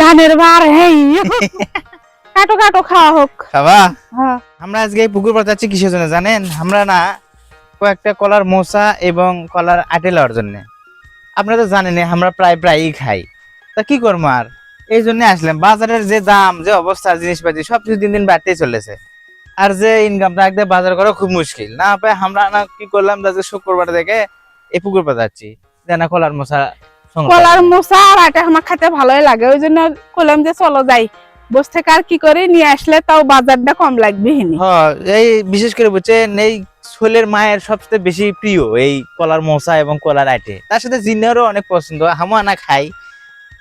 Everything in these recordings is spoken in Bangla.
ধানের হেই। কাটো কাটো খাওয়া হোক। খাবা হ্যাঁ। আমরা আজকে এই পুকুর পাড় যাচ্ছি কিসের জন্য জানেন? আমরা না কয়েকটা কলার মোসা এবং কলার আটে লওয়ার জন্য। আপনারা তো জানেন আমরা প্রায় প্রায়ই খাই। তা কি করব আর? এই জন্য আসলাম। বাজারের যে দাম যে অবস্থা জিনিসপাতি সব কিছু দিন দিন বাড়তেই চলেছে। আর যে ইনকামটা একদম বাজার করা খুব মুশকিল। না পাই আমরা না কি করলাম শুক্রবার থেকে এই পুকুর পাড় যাচ্ছি। যে না কলার মোসা কলার মোচা আর আমার খেতে ভালোই লাগে ওই জন্য কইলাম যে চলো যাই। বস থেকে আর কি করে নিয়ে আসলে তাও বাজারটা কম লাগবে হ্যাঁ এই বিশেষ করে বুঝছেন এই মায়ের সবচেয়ে বেশি প্রিয় এই কলার মোসা এবং কলার তার সাথে জিনেরও অনেক পছন্দ হামা না খাই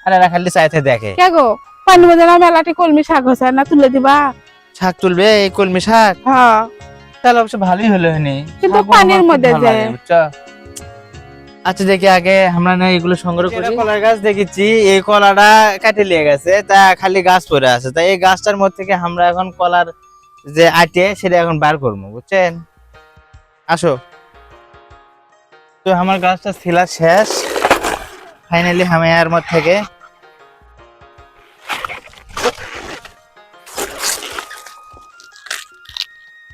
আর এরা খালি চাইতে দেখে। কে গো? পানি মধ্যে না মেলাটি কলমি শাক হচ্ছে না তুলে দিবা? শাক তুলবে এই কলমি শাক? হ্যাঁ। তাহলে অবশ্য ভালোই হলো কিন্তু পানির মধ্যে ভালো যে। লাগে, বুঝছ? আচ্ছা দেখি আগে আমরা না এগুলো সংগ্রহ করি। কলার গাছ দেখেছি এই কলাটা কাটে লিয়ে গেছে তা খালি গাছ পড়ে আছে। তাই এই গাছটার মধ্যে থেকে আমরা এখন কলার যে আটে সেটা এখন বার করব বুঝছেন? আসো। তো আমার গাছটা ছিল শেষ। ফাইনালি আমি এর মধ্যে থেকে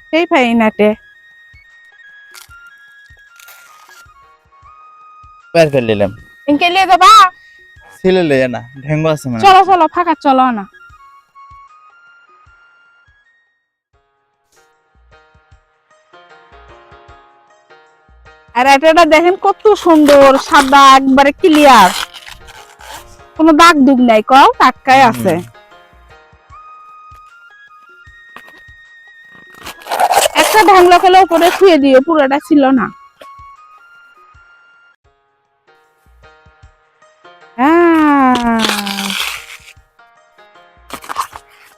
সেই ফাইনাটে বের করে নিলাম ছিল লইয়া না ঢেঙ্গু আছে মানে চলো চলো ফাঁকা চলো না আর এটা দেখেন কত সুন্দর সাদা একবারে ক্লিয়ার কোনো দাগ দুগ নাই কও টাটকাই আছে। একটা ঢাংলা খেলে উপরে শুয়ে দিও পুরোটা ছিল না।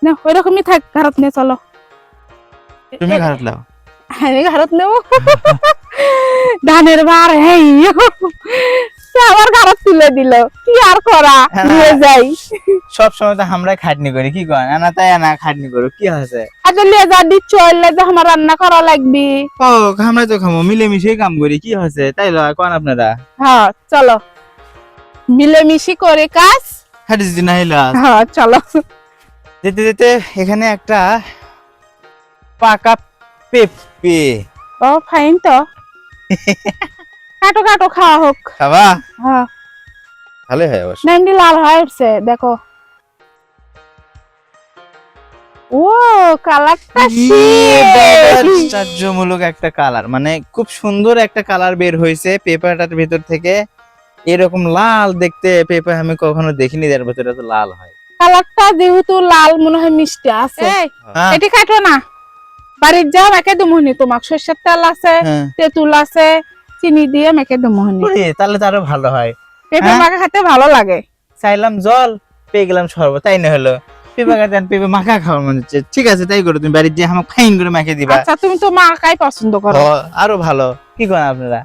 না ওইরকমই থাক ঘরত নিয়ে চলো। তুমি ঘাট লাও আমি ঘরত নেব? ধানের হেই সে আবার ঘরত তুলে দিল। কি আর করা? হ্যাঁ। নিয়ে যাই। সব সময় তো আমরা খাটনি করি কি করেন না তাই না খাটনি করো কি হয়েছে? আজ লিয়ে যা দিচ্ছ এলে যে আমার রান্না করা লাগবে। ও আমরা তো খামো মিলেমিশে কাম করি কি হয়েছে? তাই লয় কোন আপনারা? হ্যাঁ চলো। মিলেমিশি করে কাজ। না হ্যাঁ চলো। যেতে যেতে এখানে একটা পাকা পেঁপে। ও ফাইন তো। কাটো কাটো খাওয়া হোক। খাবা? হ্যাঁ। ভালোই হয় অবশ্য। লাল হয়ে উঠছে দেখো। ও কালারটা আশ্চর্যমূলক একটা কালার মানে খুব সুন্দর একটা কালার বের হয়েছে পেপারটার ভিতর থেকে। এরকম লাল দেখতে পেপার আমি কখনো দেখিনি যার ভিতরে এত লাল হয়। কালারটা যেহেতু লাল মনে হয় মিষ্টি আছে। হ্যাঁ, এটি কাটো না। বাড়ির যাও মেকে দুমুহনি তোমাক সর্ষের তেল আছে হ্যাঁ। তেঁতুল আছে চিনি দিয়ে মেকে দুমুহনি তাহলে তো আরও ভালো হয়। পেঁপে হ্যাঁ? মাখা খেতে ভালো লাগে। চাইলাম জল পেয়ে গেলাম শরবত তাই না হলো? পেঁপে গাছ পেঁপে মাখা খাওয়ার মনে হচ্ছে ঠিক আছে তাই করো তুমি বাড়ির যে আমাকে ফাইন করে মাখিয়ে দিবা। আচ্ছা তুমি তো মাখাই পছন্দ করো। আরও ভালো। কি করেন আপনারা?